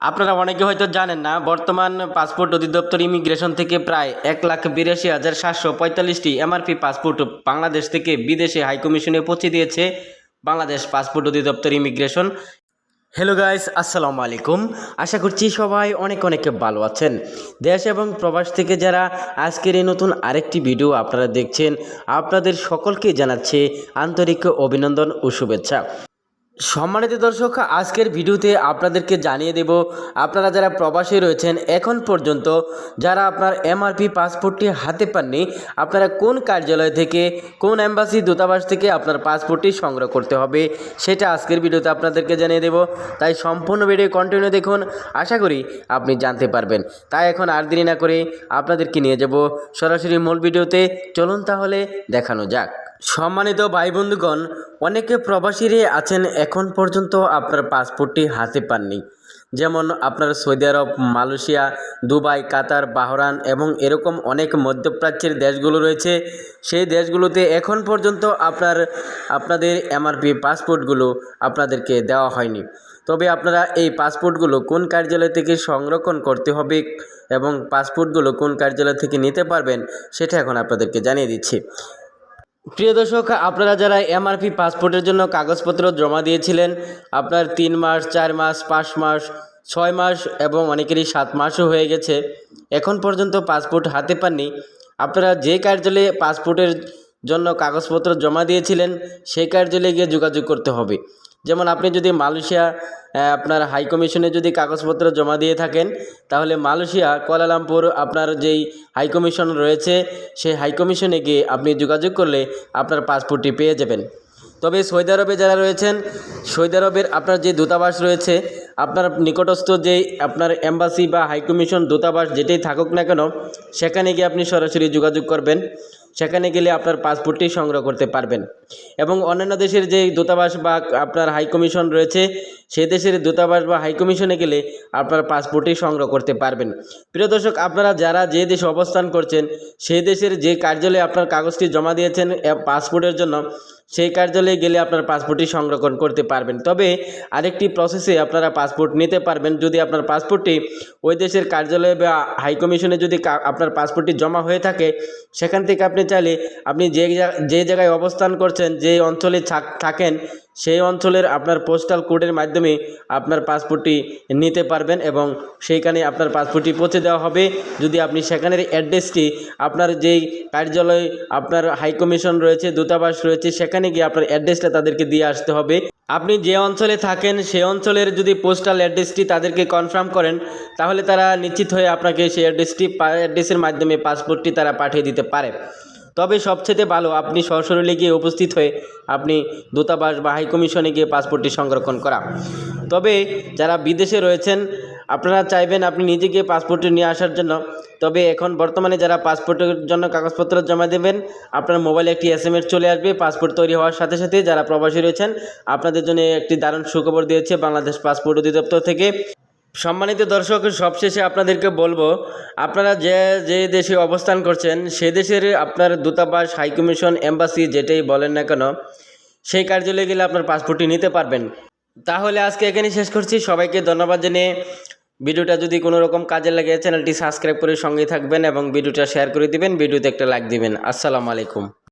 আপনারা অনেকে হয়তো জানেন না, বর্তমান পাসপোর্ট অধিদপ্তর ইমিগ্রেশন থেকে প্রায় এক লাখ বিরাশি হাজার সাতশো পঁয়তাল্লিশটি এমআরপি পাসপোর্ট বাংলাদেশ থেকে বিদেশে হাইকমিশনে পৌঁছে দিয়েছে বাংলাদেশ পাসপোর্ট অধিদপ্তর ইমিগ্রেশন। হ্যালো গাইস আসসালামু আলাইকুম। আশা করছি সবাই অনেক অনেক ভালো আছেন। দেশ এবং প্রবাস থেকে যারা আজকের এই নতুন আরেকটি ভিডিও আপনারা দেখছেন, আপনাদের সকলকে জানাচ্ছে আন্তরিক অভিনন্দন ও শুভেচ্ছা। সম্মানিত দর্শক, আজকের ভিডিওতে আপনাদেরকে জানিয়ে দেব, আপনারা যারা প্রবাসী রয়েছেন এখন পর্যন্ত, যারা আপনার এমআরপি পাসপোর্টটি হাতে পাননি, আপনারা কোন কার্যালয় থেকে, কোন অ্যাম্বাসি দূতাবাস থেকে আপনার পাসপোর্টটি সংগ্রহ করতে হবে, সেটা আজকের ভিডিওতে আপনাদেরকে জানিয়ে দেব। তাই সম্পূর্ণ ভিডিও কন্টিনিউ দেখুন, আশা করি আপনি জানতে পারবেন। তাই এখন আর দেরি না করে আপনাদেরকে নিয়ে যাব সরাসরি মূল ভিডিওতে। চলুন তাহলে দেখানো যাক। সম্মানিত ভাই বন্ধুগণ, অনেকে প্রবাসীরে আছেন এখন পর্যন্ত আপনার পাসপোর্টটি হাতে পাননি। যেমন আপনার Saudi Arab, Malaysia, Dubai, Qatar Bahrain এবং এরকম অনেক মধ্যপ্রাচ্যের দেশগুলো রয়েছে। সেই দেশগুলোতে এখন পর্যন্ত আপনার, আপনাদের এমআরপি পাসপোর্টগুলো আপনাদেরকে দেওয়া হয়নি। তবে আপনারা এই পাসপোর্টগুলো কোন কার্যালয় থেকে সংরক্ষণ করতে হবে এবং পাসপোর্টগুলো কোন কার্যালয় থেকে নিতে পারবেন, সেটা এখন আপনাদেরকে জানিয়ে দিচ্ছি। প্রিয় দর্শক, আপনারা যারা এমআরপি পাসপোর্টের জন্য কাগজপত্র জমা দিয়েছিলেন, আপনার তিন মাস, চার মাস, পাঁচ মাস, ছয় মাস এবং অনেকেরই সাত মাসও হয়ে গেছে, এখন পর্যন্ত পাসপোর্ট হাতে পাননি। আপনারা যে কার্যালয়ে পাসপোর্টের জন্য কাগজপত্র জমা দিয়েছিলেন, সেই কার্যালয়ে গিয়ে যোগাযোগ করতে হবে। যেমন আপনি যদি মালয়েশিয়া আপনার হাই কমিশনে যদি কাগজপত্র জমা দিয়ে থাকেন, তাহলে মালয়েশিয়া, কোয়ালালামপুর আপনার যেই হাই কমিশন রয়েছে, সেই হাই কমিশনে গিয়ে আপনি যোগাযোগ করলে আপনার পাসপোর্টটি পেয়ে যাবেন। তবে সৌদি আরবে যারা রয়েছেন, সৌদি আরবের আপনার যে দূতাবাস রয়েছে, আপনার নিকটস্থ যে আপনার এম্বাসি বা হাই কমিশন দূতাবাস যেটাই থাকুক না কেন, সেখানে গিয়ে আপনি সরাসরি যোগাযোগ করবেন। সেখানে গেলে আপনার পাসপোর্টটি সংগ্রহ করতে পারবেন। এবং অন্যান্য দেশের যে দূতাবাস বা আপনার হাইকমিশন রয়েছে সেই দেশের দূতাবাস বা হাইকমিশনে গেলে আপনার পাসপোর্টটি সংগ্রহ করতে পারবেন। প্রিয় দর্শক, আপনারা যারা যে দেশে অবস্থান করছেন সেই দেশের যে কার্যালয়ে আপনার কাগজটি জমা দিয়েছেন পাসপোর্টের জন্য সেই কার্যালয়ে গেলে আপনার পাসপোর্টটি সংরক্ষণ করতে পারবেন। তবে আরেকটি প্রসেসে আপনারা পাসপোর্ট নিতে পারবেন। যদি আপনার পাসপোর্টটি ওই দেশের কার্যালয়ে বা হাইকমিশনে যদি আপনার পাসপোর্টটি জমা হয়ে থাকে, সেখান থেকে আপনি চাইলে আপনি যে যে জায়গায় অবস্থান করছেন, যে অঞ্চলে থাক- থাকেন সেই অঞ্চলের আপনার পোস্টাল কোডের মাধ্যমে আপনার পাসপোর্টটি নিতে পারবেন এবং সেইখানে আপনার পাসপোর্টটি পৌঁছে দেওয়া হবে। যদি আপনি সেখানের অ্যাড্রেসটি আপনার যেই কার্যালয়, আপনার হাই কমিশন রয়েছে, দূতাবাস রয়েছে, সেখানে গিয়ে আপনার অ্যাড্রেসটা তাদেরকে দিয়ে আসতে হবে। আপনি যে অঞ্চলে থাকেন, সেই অঞ্চলের যদি পোস্টাল অ্যাড্রেসটি তাদেরকে কনফার্ম করেন, তাহলে তারা নিশ্চিত হয়ে আপনাকে সেই অ্যাড্রেসটি অ্যাড্রেসের মাধ্যমে পাসপোর্টটি তারা পাঠিয়ে দিতে পারে। তবে সবচেয়ে ভালো, আপনি সশরীরে গিয়ে উপস্থিত হয়ে আপনি দূতাবাস বা হাই কমিশনে গিয়ে পাসপোর্টটি সংরক্ষণ করা। তবে যারা বিদেশে রয়েছেন, আপনারা চাইবেন আপনি নিজে গিয়ে পাসপোর্টটি নিয়ে আসার জন্য। তবে এখন বর্তমানে যারা পাসপোর্টের জন্য কাগজপত্র জমা দেবেন, আপনার মোবাইলে একটি এস চলে আসবে, পাসপোর্ট তৈরি হওয়ার সাথে সাথে যারা প্রবাসী রয়েছেন, আপনাদের জন্য একটি দারুণ সুখবর দিয়েছে বাংলাদেশ পাসপোর্ট অধিদপ্তর থেকে। সম্মানিত দর্শক, সবশেষে আপনাদেরকে বলব, আপনারা যে যে দেশে অবস্থান করছেন, সে দেশের আপনার দূতাবাস হাইকমিশন এম্বাসি যেটাই বলেন না কেন, সেই কার্যালয়ে গেলে আপনার পাসপোর্টটি নিতে পারবেন। তাহলে আজকে এখানেই শেষ করছি। সবাইকে ধন্যবাদ জানিয়ে ভিডিওটা যদি কোনো রকম কাজে লাগে, চ্যানেলটি সাবস্ক্রাইব করে সঙ্গে থাকবেন এবং ভিডিওটা শেয়ার করে দিবেন, ভিডিওতে একটা লাইক দিবেন। আসসালামু আলাইকুম।